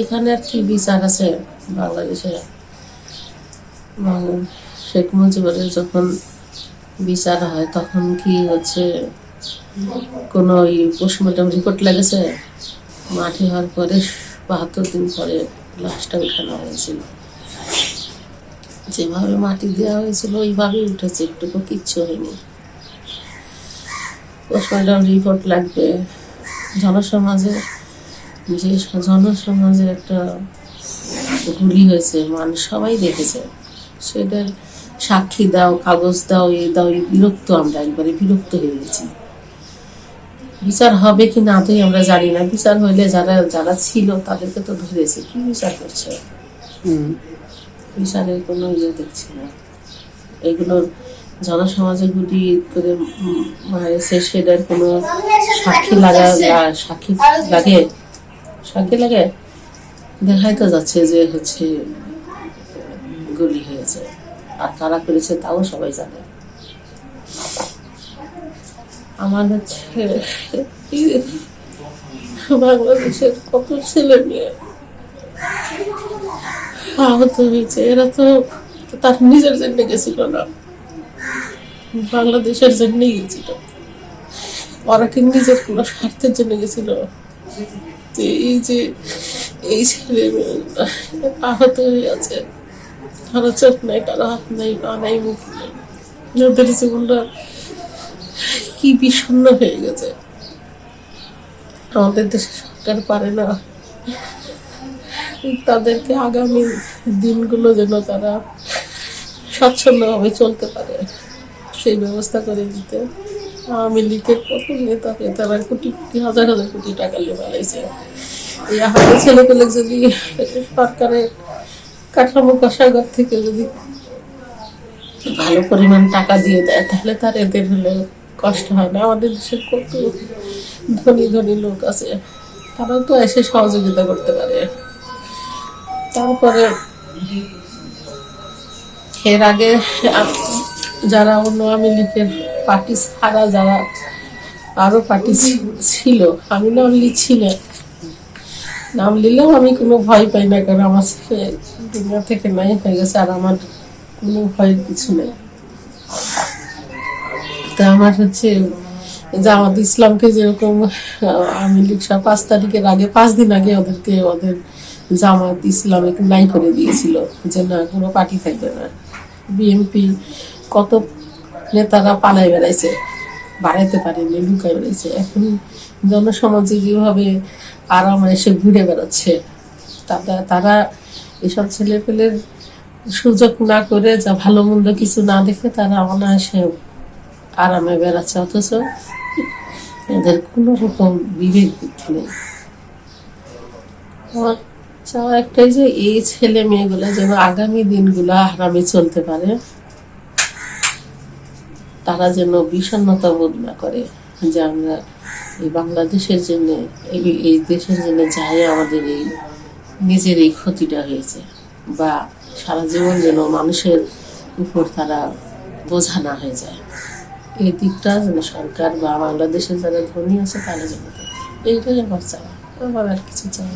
এখানে আর কি বিচার আছে বাংলাদেশে? শেখ মুজিবের যখন বিচার হয়, তখন কি হচ্ছে কোনো ওই পোস্টমর্টম রিপোর্ট লেগেছে? মাঠে হওয়ার পরে বাহাত্তর দিন পরে লাশটা উঠানো হয়েছিল। যেভাবে মাটি দেওয়া হয়েছিল, ওইভাবেই উঠেছে, একটুকু কিচ্ছু হয়নি। পোস্টমর্টম রিপোর্ট লাগবে জনসমাজে। যে জনসমাজে একটা গুলি হয়েছে মানুষ সবাই দেখেছে। সেটার সাক্ষী দাও কাগজ দাও এ দাও এই বিরক্ত আমরা একবারে বিরক্ত হয়ে গেছি। বিচার হবে কি না তাই আমরা জানি না। বিচার হইলে যারা যারা ছিল তাদেরকে তো ধরেছে। কি বিচার করছে? হুম। বিচারের কোনো ইয়ে দেখছি না। এগুলোর জনসমাজে গুলি করে মারেছে সেটার কোনো সাক্ষী লাগা সাক্ষী লাগে সাক্ষী লাগে দেখাই তো যাচ্ছে যে হচ্ছে গুলি হয়েছে। আর কারা করেছে তাও সবাই জানে। আমার হচ্ছে বাংলাদেশের কত ছেলে মেয়ে আহত হয়েছে। এরা তো তার নিজের জন্য গেছিল না। বাংলাদেশের জন্যই গেছিল। ওরা কি নিজের কোনো স্বার্থের জন্য গেছিল? যে এই যে এই ছেলে আহত হয়ে আছে কারও চোখ নাই কারও হাত নাই, পা নাই, মুখ নেই। ওদের জীবনটা কি বিষণ্ণ হয়ে গেছে। আমাদের দেশে সরকার পারে না। তাদেরকে আগামী দিনগুলো যেন তারা স্বচ্ছন্দভাবে চলতে পারে, সেই ব্যবস্থা করে দিতে। আওয়ামী লীগের কত নেতা নেতারা কোটি কোটি, হাজার হাজার কোটি টাকা নিয়ে বাড়াইছে এই আহত ছেলেপেলে যদি সরকারের কাঠামো কষাগর থেকে যদি ভালো পরিমাণ টাকা দিয়ে দেয়, তাহলে তার এদের হলে কষ্ট হয় না। আমাদের দেশের কত ধনী ধনী লোক আছে। তারাও তো এসে সহযোগিতা করতে পারে। তারপরে এর আগে যারা অন্য আওয়ামী লীগের পার্টি ছাড়া যারা আরও পার্টি ছিল। আমি নাম লিখছিলাম নাম নিলেও আমি কোনো ভয় পাই না, কারণ আমার দুনিয়া থেকে নাই হয়ে গেছে আর আমার কোনো ভয়ের কিছু নেই। তা আমার হচ্ছে জামাত ইসলামকে যেরকম আমি সব পাঁচ তারিখের আগে, পাঁচ দিন আগে ওদেরকে, ওদের জামাত ইসলামিক নাই করে দিয়েছিল যে না, কোনো পার্টি থাকবে না। বিএনপি কত নেতারা পালাই বেড়াইছে, বাড়াইতে পারেনি, লুকায় বেড়াইছে। এখন জনসমাজে যেভাবে আরাম এসে ঘুরে বেড়াচ্ছে তারা তারা এসব ছেলেপেলের সুযোগ না করে যা ভালো মন্দ কিছু না দেখে তারা অনায়াসে আরামে বেড়াচ্ছে। অথচ এদের কোনো রকম বিবেক বুদ্ধি নেই। আমার চাওয়া একটাই যে এই ছেলে মেয়েগুলো যেন আগামী দিনগুলো আরামে চলতে পারে। তারা যেন বিষণ্ণতা বোধ না করে যে আমরা এই বাংলাদেশের জন্য, এই দেশের জন্য যাই আমাদের এই নিজের এই ক্ষতিটা হয়েছে বা সারা জীবন যেন মানুষের উপর তারা বোঝা না হয়ে যায়। এই দিকটা যেন সরকার বা বাংলাদেশের যারা ধনী আছে তারা যেন। এইটাই আমার চাওয়া। আমার আর কিছু চাওয়া